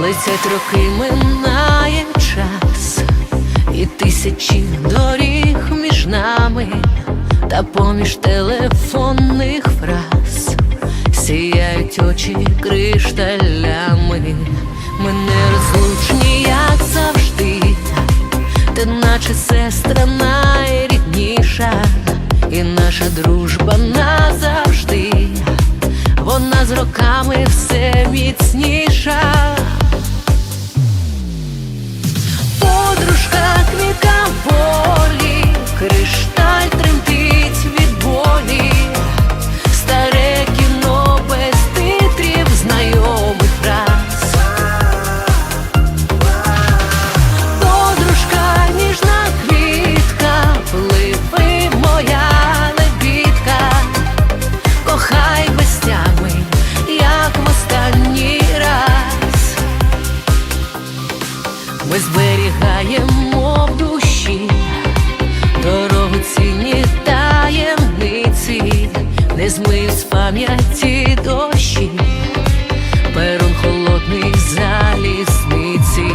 Двадцять роки минає час, і тисячі доріг між нами, та поміж телефонних фраз сіяють очі кришталями. Ми нерозлучні, як завжди, ти наче сестра найрідніша, і наша дружба назавжди, вона з роками все міцніша. пам'яті дощі, перун холодний залісниці.